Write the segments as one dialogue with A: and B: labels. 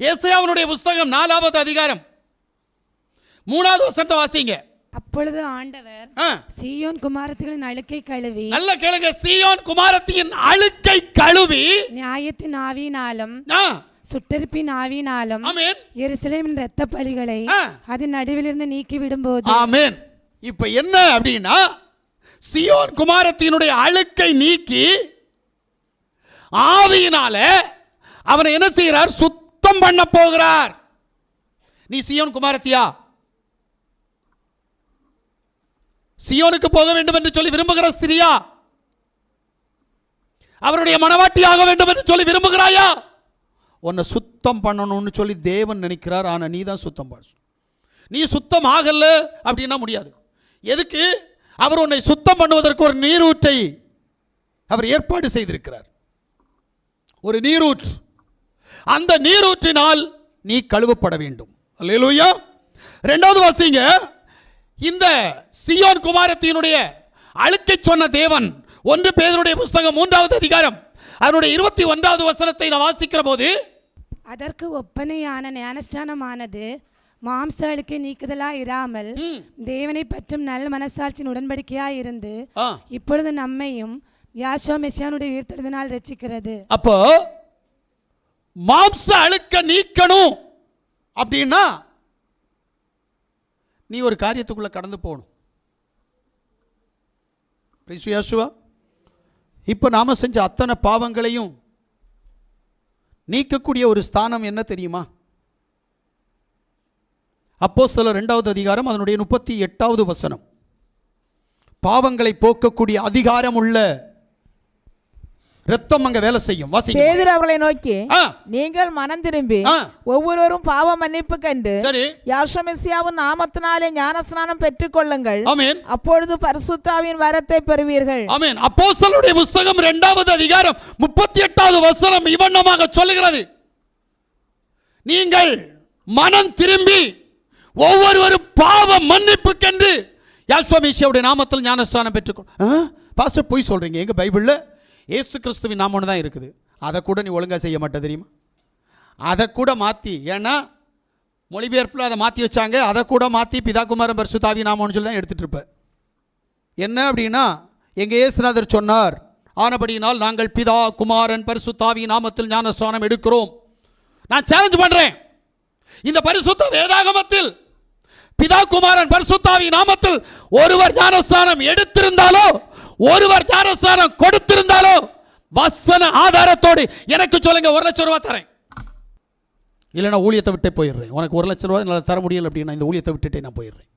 A: ஏசாயாவினுடைய புஸ்தகம் நாலாவது அதிகாரம். மூணாவது வசனத்தை வாசிங்க.
B: அப்பொழுது ஆண்டவர் சீயோன் குமாரத்திகளின் அழுக்கை கழுவி
A: நல்ல கேளுங்க சீயோன் குமாரத்தியின் அழுக்கை கழுவி
B: நியாயத்தின் ஆவியினாலும் சுட்டெரிப்பின் ஆவியினாலும் எருசலேமின் இரத்த பலிகளை
A: ஆ.
B: அதன் நடுவிலிருந்து நீக்கி விடும்போது
A: ஆமென். இப்ப என்ன அப்படின்னா சியோன் குமாரத்தினுடைய அழுக்கை நீக்கி ஆவியினால அவனை என்ன செய்கிறார் சுத்தம் பண்ண போகிறார். நீ சியோன் குமாரத்தியா? சியோனுக்கு போக வேண்டும் என்று சொல்லி விரும்புகிற ஸ்திரியா? அவருடைய மனவாட்டியாக வேண்டும் என்று சொல்லி விரும்புகிறாயா? உன்னை சுத்தம் பண்ணணும்னு சொல்லி தேவன் நினைக்கிறார் ஆனா நீ தான் சுத்தம் பண்ண நீ சுத்தம் ஆகல அப்படின்னா முடியாது. எதுக்கு? அவர் உன்னை சுத்தம் பண்ணுவதற்கு ஒரு நீரூற்றை அவர் ஏற்பாடு செய்திருக்கிறார். ஒரு நீரூற்று. அந்த நீரூற்றினால் நீ கழுவப்பட வேண்டும். அல்லேலூயா. ரெண்டாவது வாசிங்க இந்த சியோன் குமாரத்தினுடைய அழுக்கை சொன்ன தேவன் ஒன்று பேதருடைய புஸ்தகம் மூன்றாவது அதிகாரம் அதனுடைய இருபத்தி ஒன்றாவது வசனத்தை நான் வாசிக்கிற போது
B: அதற்கு ஒப்பனையான ஞானஸ்தானமானது மாம்ச அழுக்கை நீக்குதலா இராமல். தேவனை பற்றும் நல் மனசாட்சியின் உடன்படிக்கையாய் இருந்து இப்பொழுது நம்மையும் யாஷோ மெசியானுடைய உயிர்த்தெழுதினால் ரட்சிக்கிறது.
A: அப்போ மாம்ச அழுக்க நீக்கணும். அப்படின்னா நீ ஒரு காரியத்துக்குள்ள கடந்து போகணும். பிரிசுயாசுவா இப்போ நாம செஞ்ச அத்தனை பாவங்களையும் நீக்கக்கூடிய ஒரு ஸ்தானம் என்ன தெரியுமா? அப்போ சில ரெண்டாவது அதிகாரம் அதனுடைய முப்பத்தி எட்டாவது வசனம். பாவங்களை போக்கக்கூடிய அதிகாரம் உள்ள ரத்தம் அங்க வேலை செய்யும். வாசிங்க.
C: பேதுரு அவர்களை நோக்கி நீங்கள் மனம் திரும்பி. ஒவ்வொருவரும் பாவ மன்னிப்பு கண்டு யாஷமெசியாவின் நாமத்தினாலே ஞானஸ்நானம் பெற்றுக்கொள்ளுங்கள்
A: ஆமென்.
C: அப்பொழுது பரிசுத்தாவின் வரத்தை பெறுவீர்கள்.
A: ஆமென். அப்போஸ்தலருடைய புஸ்தகம் இரண்டாவது அதிகாரம் முப்பத்தி எட்டாவது வசனம் இவண்ணமாக சொல்லுகிறது. நீங்கள் மனம் திரும்பி ஒவ்வொருவரும் பாவ மன்னிப்புக்கென்று யாஸ்வமீசியாவுடைய நாமத்தில் ஞானஸ்தானம் பெற்றுக்கொள் பாஸ்டர் போய் சொல்றீங்க. எங்க பைபிள்ல? இயேசு கிறிஸ்துவின் நாமம் தான் இருக்குது. அதை கூட நீ ஒழுங்காக செய்ய மாட்டே தெரியுமா? அதை கூட மாற்றி ஏன்னா மொழிபெயர்ப்பில் அதை மாற்றி வச்சாங்க அதை கூட மாற்றி பிதாகுமாரன் பரிசுத்தாவி நாமம்னு சொல்லி தான் எடுத்துகிட்டு இருப்பேன் என்ன அப்படின்னா எங்கள் இயேசுநாதர் சொன்னார் ஆனபடியினால் நாங்கள் பிதா குமாரன் பரிசுத்தாவி நாமத்தில் ஞானஸ்தானம் எடுக்கிறோம். நான் சேலஞ்ச் பண்ணுறேன் இந்த பரிசுத்த வேதாகமத்தில் பிதா குமாரன் பரிசுத்தாவி நாமத்தில் ஒருவர் ஞானஸ்தானம் எடுத்திருந்தாலோ ஒருவர் தாரஸ்தானம் கொடுத்திருந்தாலோ வசன ஆதாரத்தோடு எனக்கு சொல்லுங்க ஒரு லட்சம் ரூபாய் தரேன். இல்லைனா ஊழியத்தை விட்டே போயிடுறேன். உனக்கு ஒரு லட்சம் ரூபாய் என்னால் தர முடியல அப்படின்னா இந்த ஊழியத்தை விட்டுட்டே நான் போயிடுறேன்.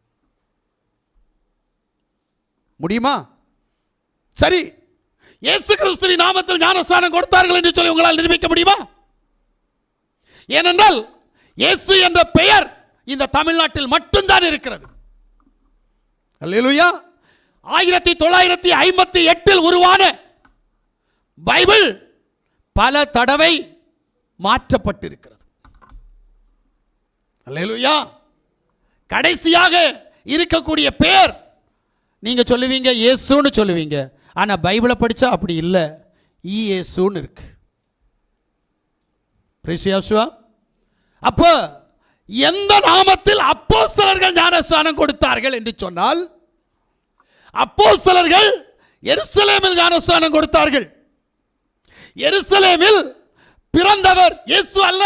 A: முடியுமா? சரி. இயேசு கிறிஸ்துவின் நாமத்தில் ஞானஸ்தானம் கொடுத்தார்கள் என்று சொல்லி உங்களால் நிரூபிக்க முடியுமா? ஏனென்றால் இயேசு என்ற பெயர் இந்த தமிழ்நாட்டில் மட்டும்தான் இருக்கிறது. அல்லேலூயா. ஆயிரத்தி தொள்ளாயிரத்தி ஐம்பத்தி எட்டில் உருவான பைபிள் பல தடவை மாற்றப்பட்டிருக்கிறது. அல்லேலுயா. கடைசியாக இருக்கக்கூடிய பேர் நீங்க சொல்லுவீங்க இயேசுன்னு சொல்லுவீங்க. ஆனா பைபிளை படிச்சா அப்படி இல்லை. இயேசுன்னு இருக்கு. பிரிசியாசுவா அப்போ எந்த நாமத்தில் அப்போஸ்தலர்கள் ஞானஸ்தானம் கொடுத்தார்கள் என்று சொன்னால் அப்போஸ்தலர்கள் எருசலேமில் ஞானஸ்தானம் கொடுத்தார்கள். எருசலேமில் பிறந்தவர் இயேசு அல்ல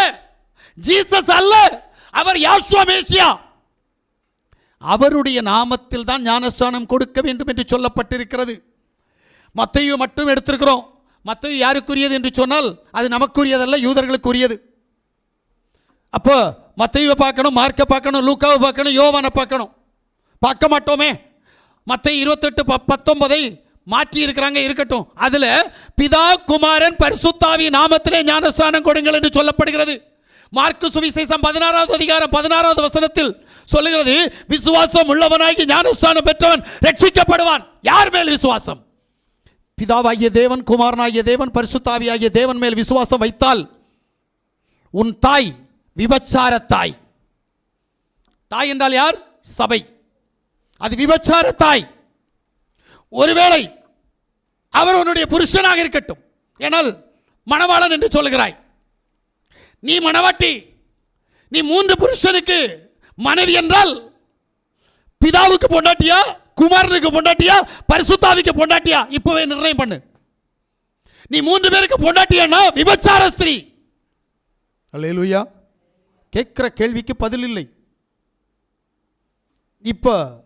A: ஜீசஸ் அல்ல அவர் யாசுவா மேசியா. அவருடைய நாமத்தில் தான் ஞானஸ்தானம் கொடுக்க வேண்டும் என்று சொல்லப்பட்டிருக்கிறது. மத்தையு மட்டும் எடுத்திருக்கிறோம். மத்தையு யாருக்குரியது என்று சொன்னால் அது நமக்குரியதல்ல யூதர்களுக்குரியது. அப்போ மத்தையுவை பார்க்கணும் மார்க்கை பார்க்கணும் லூக்காவை பார்க்கணும் யோவானை பார்க்கணும். பார்க்க மாட்டோமே. மற்ற இருபத்தெட்டு ப பத்தொன்பதை மாற்றி இருக்கிறாங்க இருக்கட்டும். அதில் பிதா குமாரன் பரிசுத்தாவி நாமத்திலே ஞானஸ்தானம் கொடுங்கள் என்று சொல்லப்படுகிறது. மார்க்கு சுவிசேஷம் பதினாறாவது அதிகாரம் பதினாறாவது வசனத்தில் சொல்லுகிறது விசுவாசம் உள்ளவனாகி ஞானஸ்தானம் பெற்றவன் ரட்சிக்கப்படுவான். யார் மேல் விசுவாசம்? பிதாவாகிய தேவன் குமாரனாகிய தேவன் பரிசுத்தாவியாகிய தேவன் மேல் விசுவாசம் வைத்தால் உன் தாய் விபச்சார தாய். தாய் என்றால் யார்? சபை. அது விபச்சார தாய். ஒருவேளை அவர் உன்னுடைய புருஷனாக இருக்கட்டும். ஏனால் மணவாளன் என்று சொல்லுகிறாய். நீ மணவாட்டி நீ மூன்று புருஷனுக்கு மனைவி என்றால் பிதாவுக்கு பொண்டாட்டியா குமாரனுக்கு பொண்டாட்டியா பரிசுத்தாவிக்கு பொண்டாட்டியா? இப்பவே நிர்ணயம் பண்ணு. நீ மூன்று பேருக்கு பொண்டாட்டியானா விபச்சார ஸ்திரீ? அல்லேலூயா. கேட்கிற கேள்விக்கு பதில் இல்லை. இப்போ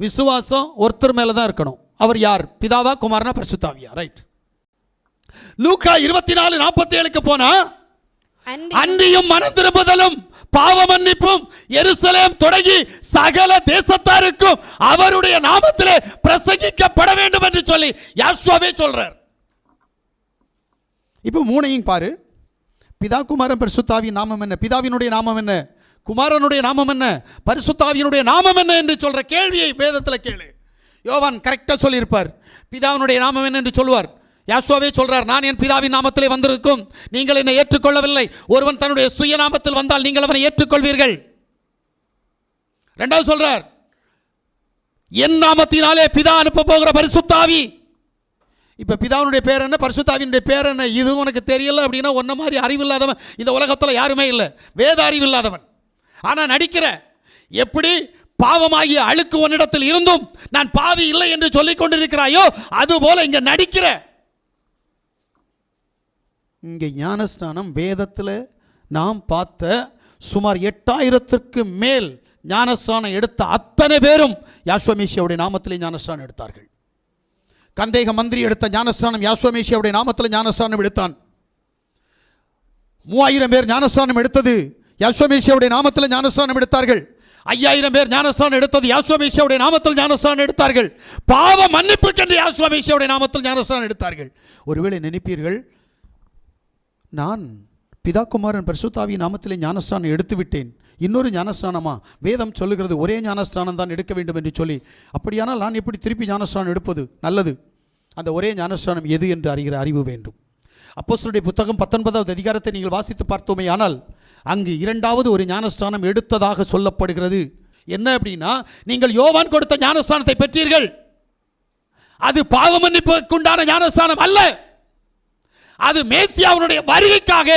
A: விசுவாசம் ஒருத்தர் மேல தான் இருக்கணும். அவர் யார்? பிதாவா குமாரனா பரிசுத்தாவியா? ரைட் லூக்கா இருபத்தி நாலு நாற்பத்தி ஏழுக்கு போனா அன்றியும் மனம் திரும்புதலும் பாவ மன்னிப்பும் எருசலேம் தொடங்கி சகல தேசத்தாருக்கும் அவருடைய நாமத்திலே பிரசங்கிக்கப்பட வேண்டும் என்று சொல்லி யாஸ்வாவே சொல்றார். இப்போ மூணையும் பாரு. பிதா குமாரன் பரிசுத்தாவியின் நாமம் என்ன? பிதாவினுடைய நாமம் என்ன? குமாரனுடைய நாமம் என்ன? பரிசுத்தாவியனுடைய நாமம் என்ன என்று சொல்கிற கேள்வியை வேதத்தில் கேளு. யோவான் கரெக்டாக சொல்லியிருப்பார். பிதாவினுடைய நாமம் என்ன என்று சொல்லுவார். யாசுவாவே சொல்கிறார் நான் என் பிதாவின் நாமத்திலே வந்திருக்கும். நீங்கள் என்னை ஏற்றுக்கொள்ளவில்லை. ஒருவன் தன்னுடைய சுய நாமத்தில் வந்தால் நீங்கள் அவனை ஏற்றுக்கொள்வீர்கள். ரெண்டாவது சொல்கிறார் என் நாமத்தினாலே பிதா அனுப்ப போகிற பரிசுத்தாவி. இப்போ பிதாவினுடைய பேர் என்ன? பரிசுத்தாவினுடைய பேர் என்ன? இது உனக்கு தெரியல அப்படின்னா ஒன்ன மாதிரி அறிவு இல்லாதவன் இந்த உலகத்தில் யாருமே இல்லை. வேத அறிவு இல்லாதவன் ஆனால் நடிக்கிற எப்படி பாவமாகிய அழுக்கு உன்னிடத்தில் இருந்தும் நான் பாவி இல்லை என்று சொல்லிக் கொண்டிருக்கிறாயோ அதுபோல இங்க நடிக்கிற. இங்கே ஞானஸ்நானம் வேதத்தில் நாம் பார்த்த சுமார் எட்டாயிரத்திற்கு மேல் ஞானஸ்நானம் எடுத்த அத்தனை பேரும் யாஸ்வமேஷியாவுடைய நாமத்திலே ஞானஸ்நானம் எடுத்தார்கள். கந்தேக மந்திரி எடுத்த ஞானஸ்நானம் யாஸ்வமேஷியாவுடைய நாமத்தில் ஞானஸ்நானம் எடுத்தான். மூவாயிரம் பேர் ஞானஸ்நானம் எடுத்தது. யாஸ்வமேஷியாவுடைய நாமத்தில் ஞானஸ்தானம் எடுத்தார்கள். ஐயாயிரம் பேர் ஞானஸ்தானம் எடுத்தது யாஸ்வமேஷியாவுடைய நாமத்தில் ஞானஸ்தானம் எடுத்தார்கள். பாவ மன்னிப்புக்கென்று யாஸ்வமேஷியாவுடைய நாமத்தில் ஞானஸ்தானம் எடுத்தார்கள். ஒருவேளை நினைப்பீர்கள் நான் பிதாக்குமாரன் பரிசுத்தாவி நாமத்தில் ஞானஸ்தானம் எடுத்து விட்டேன் இன்னொரு ஞானஸ்தானமா? வேதம் சொல்லுகிறது ஒரே ஞானஸ்தானம் தான் எடுக்க வேண்டும் என்று சொல்லி. அப்படியானால் நான் எப்படி திருப்பி ஞானஸ்தானம் எடுப்பது? நல்லது. அந்த ஒரே ஞானஸ்தானம் எது என்று அறிகிற அறிவு வேண்டும். அப்போஸ்தலருடைய புத்தகம் பத்தொன்பதாவது அதிகாரத்தை நீங்கள் வாசித்து பார்த்தோமே ஆனால் அங்கு இரண்டாவது ஒரு ஞானஸ்தானம் எடுத்ததாக சொல்லப்படுகிறது. என்ன அப்படின்னா நீங்கள் யோவான் கொடுத்த ஞானஸ்தானத்தை பெற்றீர்கள். அது பாவ மன்னிப்புக்குண்டான ஞானஸ்தானம் அல்ல. அது மேசியாவுடைய வருகைக்காக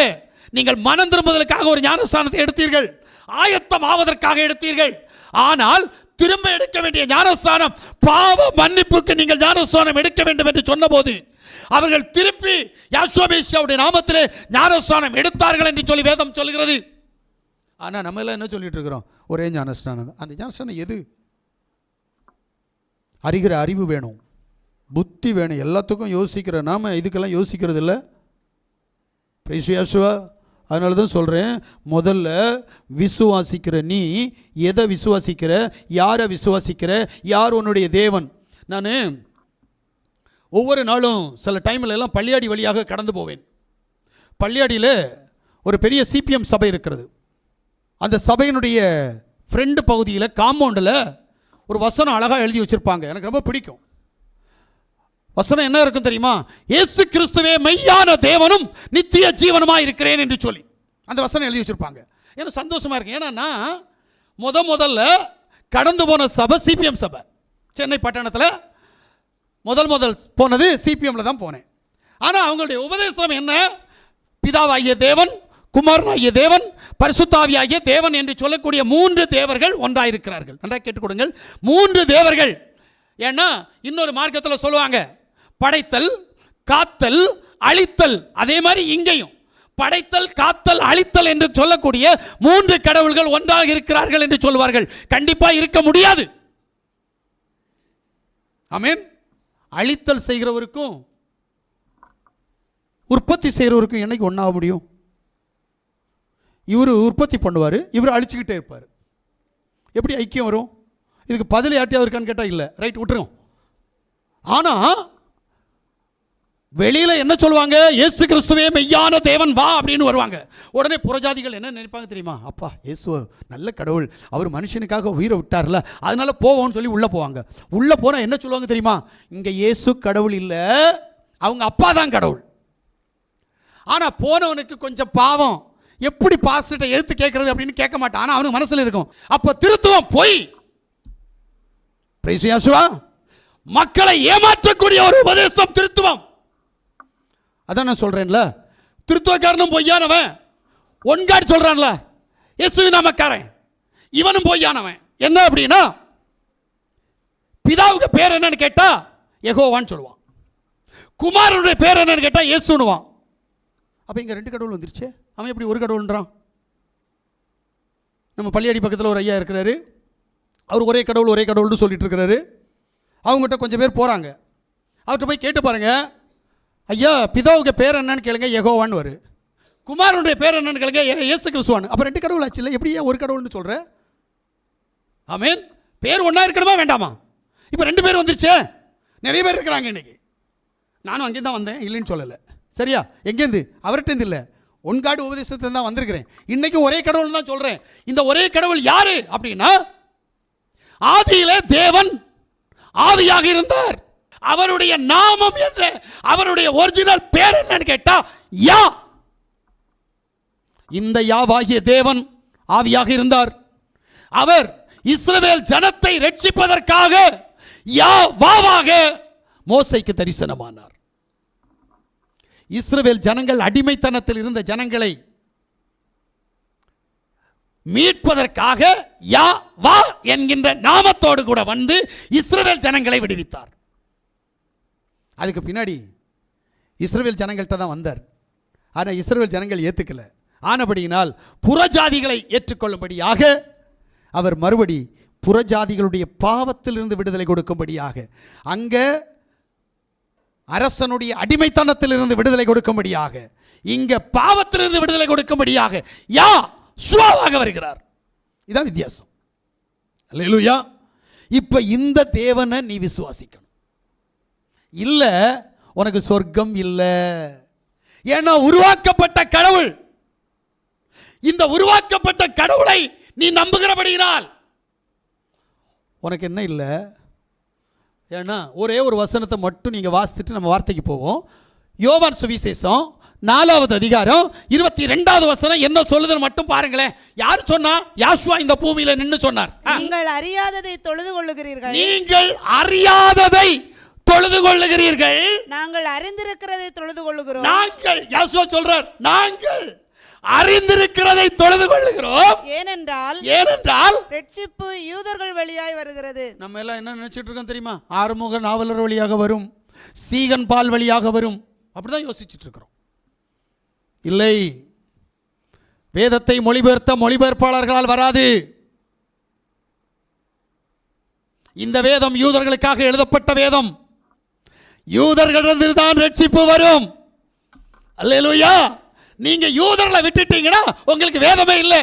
A: நீங்கள் மனம் திரும்புதலுக்காக ஒரு ஞானஸ்தானத்தை எடுத்தீர்கள். ஆயத்தம் ஆவதற்காக எடுத்தீர்கள். ஆனால் திரும்ப எடுக்க வேண்டிய ஞானஸ்தானம் பாவ மன்னிப்புக்கு நீங்கள் ஞானஸ்தானம் எடுக்க வேண்டும் என்று சொன்னபோது அவர்கள் திருப்பி யாசோமேசியாவுடைய நாமத்திலே ஞானஸ்தானம் எடுத்தார்கள் என்று சொல்லி வேதம் சொல்கிறது. ஆனால் நம்ம எல்லாம் என்ன சொல்லிட்டு இருக்கிறோம்? ஒரே ஞானஸ்தானம் அந்த ஞானஸ்தானம் எது? அறிகிற அறிவு வேணும். புத்தி வேணும். எல்லாத்துக்கும் யோசிக்கிற நாம் இதுக்கெல்லாம் யோசிக்கிறது இல்லை. பிரைசுயாசுவா அதனால தான் சொல்கிறேன் முதல்ல விசுவாசிக்கிற நீ எதை விசுவாசிக்கிற யாரை விசுவாசிக்கிற யார் உன்னுடைய தேவன்? நான் ஒவ்வொரு நாளும் சில டைமில் எல்லாம் பள்ளியாடி வழியாக கடந்து போவேன். பள்ளியாடியில் ஒரு பெரிய சிபிஎம் சபை இருக்கிறது. அந்த சபையினுடைய ஃப்ரெண்டு பகுதியில் காம்பவுண்டில் ஒரு வசனம் அழகாக எழுதி வச்சுருப்பாங்க. எனக்கு ரொம்ப பிடிக்கும். வசனம் என்ன இருக்கும் தெரியுமா? இயேசு கிறிஸ்துவே மெய்யான தேவனும் நித்திய ஜீவனமாக இருக்கிறேன் என்று சொல்லி. அந்த வசனம் எழுதி வச்சுருப்பாங்க. எனக்கு சந்தோஷமாக இருக்கு. ஏன்னா முத முதல்ல கடந்து போன சபை சிபிஎம் சபை. சென்னை பட்டணத்தில் முதல் முதல் போனது சிபிஎம்ல தான் போனேன். ஆனால் அவங்களுடைய உபதேசம் என்ன? பிதாவாகிய தேவன் குமாரனாகிய தேவன் பரிசுத்தாவியாகிய தேவன் என்று சொல்லக்கூடிய மூன்று தேவர்கள் ஒன்றாயிருக்கிறார்கள். நன்றாக கேட்டுக்கொடுங்கள். மூன்று தேவர்கள். ஏன்னா இன்னொரு மார்க்கத்தில் சொல்லுவாங்க படைத்தல் காத்தல் அழித்தல். அதே மாதிரி இங்கேயும். படைத்தல் காத்தல் அழித்தல் என்று சொல்லக்கூடிய மூன்று கடவுள்கள் ஒன்றாக இருக்கிறார்கள் என்று சொல்வார்கள். கண்டிப்பாக இருக்க முடியாது. ஆமென். அழித்தல் செய்கிறவருக்கும் உற்பத்தி செய்கிறவருக்கும் என்னைக்கு ஒன்றாக முடியும்? இவர் உற்பத்தி பண்ணுவார் இவர் அழிச்சுக்கிட்டே இருப்பார். எப்படி ஐக்கியம் வரும்? இதுக்கு பதில் யார்ட்டையாவது இருக்கான்னு கேட்டால் இல்லை. ரைட் விட்டுருங்க. ஆனால் வெளியில் என்ன சொல்லுவாங்க? இயேசு கிறிஸ்துவே மெய்யான தேவன் வா அப்படின்னு வருவாங்க. உடனே புறஜாதிகள் என்ன நினைப்பாங்க தெரியுமா? அப்பா இயேசு நல்ல கடவுள். அவர் மனுஷனுக்காக உயிரை விட்டார்ல. அதனால போவோம்னு சொல்லி உள்ளே போவாங்க. உள்ளே போனால் என்ன சொல்லுவாங்க தெரியுமா? இங்கே இயேசு கடவுள் இல்லை. அவங்க அப்பா தான் கடவுள். ஆனால் போனவனுக்கு கொஞ்சம் பாவம். எப்படி பாஸ்டர்கிட்ட எதிர்த்து கேட்கறது அப்படின்னு கேட்க மாட்டான். ஆனால் அவனுக்கு மனசில் இருக்கும். அப்போ திருத்துவம் பொய். பிரைஸ் மக்களை ஏமாற்றக்கூடிய ஒரு உபதேசம் திருத்துவம். அதான் நான் சொல்கிறேன்ல திருத்துவக்காரனும் பொய்யானவன். ஒன்காடி சொல்கிறான்ல இயேசுவி நாமக்காரன். இவனும் பொய்யானவன். என்ன அப்படின்னா பிதாவுக்கு பேர் என்னன்னு கேட்டால் எகோவான்னு சொல்லுவான். குமாரனுடைய பேர் என்னன்னு கேட்டால் இயேசுனுவான் அப்போ இங்கே ரெண்டு கடவுள் வந்துருச்சு. அவன் எப்படி ஒரு கடவுள்ன்றான்? நம்ம பள்ளியடி பக்கத்தில் ஒரு ஐயா இருக்கிறாரு. அவர் ஒரே கடவுள் ஒரே கடவுள்னு சொல்லிட்டு இருக்கிறாரு. அவங்ககிட்ட கொஞ்சம் பேர் போகிறாங்க அவர்கிட்ட போய் கேட்டு பாருங்கள் ஐயா பிதாவுக்கு பேர் என்னன்னு கேளுங்க யெகோவான்னு வரு. குமாரனுடைய பேர் என்னன்னு கேளுங்க ஏ- கிறிஸ்துவான் அப்போ ரெண்டு கடவுள் ஆச்சு இல்லை எப்படி ஒரு கடவுள்னு சொல்கிற ஆமீன். பேர் ஒன்றா இருக்கணுமா வேண்டாமா? இப்போ ரெண்டு பேர் வந்துருச்சே. நிறைய பேர் இருக்கிறாங்க இன்னைக்கு. நானும் அங்கே தான் வந்தேன் இல்லைன்னு சொல்லலை. சரியா? எங்கேருந்து? அவர்கிட்டேருந்து இல்லை. ஒன்காடு உபதேசத்துல தான் வந்திருக்கிறேன். இன்னைக்கு ஒரே கடவுள் தான் சொல்கிறேன் இந்த ஒரே கடவுள் யாரு அப்படின்னா ஆதியிலே தேவன் ஆவியாக இருந்தார். அவருடைய நாமம் என்ன? அவருடைய ஒரிஜினல் பேர் என்னன்னு கேட்டா யா. இந்த யாவாகிய தேவன் ஆவியாக இருந்தார். அவர் இஸ்ரவேல் ஜனத்தை ரட்சிப்பதற்காக யா வாவாக மோசைக்கு தரிசனமானார். இஸ்ரவேல் ஜனங்கள் அடிமைத்தனத்தில் இருந்த ஜனங்களை மீட்பதற்காக யா வா என்கின்ற நாமத்தோடு கூட வந்து இஸ்ரவேல் ஜனங்களை விடுவித்தார். அதுக்கு பின்னாடி இஸ்ரேல் ஜனங்கள்கிட்ட தான் வந்தார். ஆனால் இஸ்ரேல் ஜனங்கள் ஏற்றுக்கல ஆனபடியினால் புறஜாதிகளை ஏற்றுக்கொள்ளும்படியாக அவர் மறுபடி புறஜாதிகளுடைய பாவத்திலிருந்து விடுதலை கொடுக்கும்படியாக அங்கே அரசனுடைய அடிமைத்தனத்திலிருந்து விடுதலை கொடுக்கும்படியாக இங்க பாவத்திலிருந்து விடுதலை கொடுக்கும்படியாக யா சுவாவாக வருகிறார். இதான் வித்தியாசம். அல்லேலூயா. இப்ப இந்த தேவனை நீ விசுவாசிக்கணும். இல்ல உனக்கு சொர்க்கம் இல்ல. ஏன்னா உருவாக்கப்பட்ட கடவுள் இந்த உருவாக்கப்பட்ட கடவுளை நீ நம்புகிறபடியினால். உனக்கு என்ன இல்லை? ஏன்னா ஒரே ஒரு வசனத்தை மட்டும் நீங்கள் வாசித்துட்டு நம்ம வார்த்தைக்கு போவோம். யோவான் சுவிசேஷம் நாலாவது அதிகாரம் இருபத்தி ரெண்டாவது வசனம் என்ன சொல்லுதுன்னு மட்டும் பாருங்களேன். யார் சொன்னா? யாஷ்வா இந்த பூமியில நின்னு சொன்னார்.
D: நீங்கள் அறியாததை தொழுது கொள்ளுகிறீர்கள்.
A: நீங்கள் அறியாததை தொழுது கொள்ளுகிறீர்கள்
D: நாங்கள் அறிந்திருக்கிறதை தொழுது கொள்ளுகிறோம்
A: நாங்கள் யாசுவா சொல்றார் நாங்கள் அறிந்திருக்கிறதை தொழுது கொள்ளுகிறோம்
D: ஏனென்றால்
A: ஏனென்றால்
D: ரட்சிப்பு யூதர்கள் வழியாய் வருகிறது.
A: நம்ம எல்லாம் என்ன நினைச்சிட்டு இருக்கோம் தெரியுமா? ஆறுமுக நாவலர் வழியாக வரும் சீகன் பால் வழியாக வரும். அப்படிதான் யோசிச்சுட்டு இருக்கிறோம். இல்லை வேதத்தை மொழிபெயர்த்த மொழிபெயர்ப்பாளர்களால் வராது. இந்த வேதம் யூதர்களுக்காக எழுதப்பட்ட வேதம். யூதர்களிடத்தில் தான் ரட்சிப்பு வரும். அல்லையா நீங்க யூதர்களை விட்டுட்டீங்கன்னா உங்களுக்கு வேதமே இல்லை.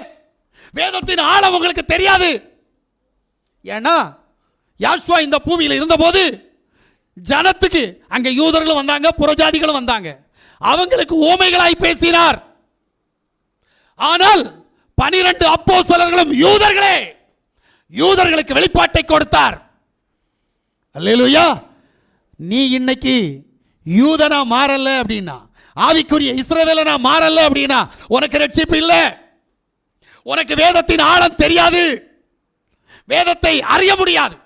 A: வேதத்தின் ஆழம் உங்களுக்கு தெரியாது. ஏன்னா யாஷ்வா இந்த பூமியில் இருந்தபோது ஜனத்துக்கு அங்க யூதர்களும் வந்தாங்க புறஜாதிகளும் வந்தாங்க. அவங்களுக்கு ஓமைகளாய் பேசினார். ஆனால் பனிரெண்டு அப்போ அப்போஸ்தலர்களும் யூதர்களே யூதர்களுக்கு வெளிப்பாட்டை கொடுத்தார். அல்லேலூயா. நீ இன்னைக்கு யூதனா மாறல அப்படின்னா ஆவிக்குரிய இஸ்ரவேலனா மாறல அப்படின்னா உனக்கு ரட்சிப்பு இல்லை. உனக்கு வேதத்தின் ஆழம் தெரியாது. வேதத்தை அறிய முடியாது.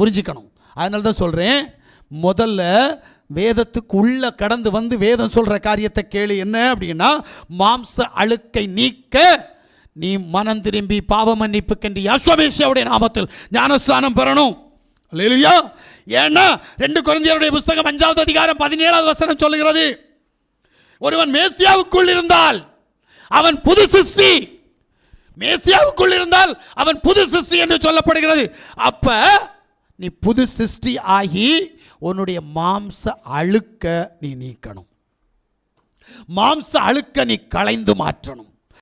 A: புரிஞ்சுக்கணும். அதனால தான் சொல்கிறேன் முதல்ல வேதத்துக்குள்ள கடந்து வந்து வேதம் சொல்கிற காரியத்தை கேளு. என்ன அப்படின்னா மாம்ச அழுக்கை நீக்க நீ மனம் திரும்பி பாவ மன்னிப்புக்கென்று யாஸ்வமேஷியாவுடைய நாமத்தில் ஞானஸ்தானம் பெறணும். இல்லையா ஏன்னா ரெண்டு குழந்தையருடைய புஸ்தகம் அஞ்சாவது அதிகாரம் பதினேழாவது வசனம் சொல்லுகிறது. ஒருவன் மேசியாவுக்குள் இருந்தால் அவன் புது சிருஷ்டி. மேசியாவுக்குள் இருந்தால் அவன் புது சிருஷ்டி என்று சொல்லப்படுகிறது. அப்ப நீ புது சிருஷ்டி ஆகி உன்னுடைய மாம்ச அழுக்க நீ நீக்கணும். மாம்ச அழுக்க நீ களைந்து மாற்றணும்.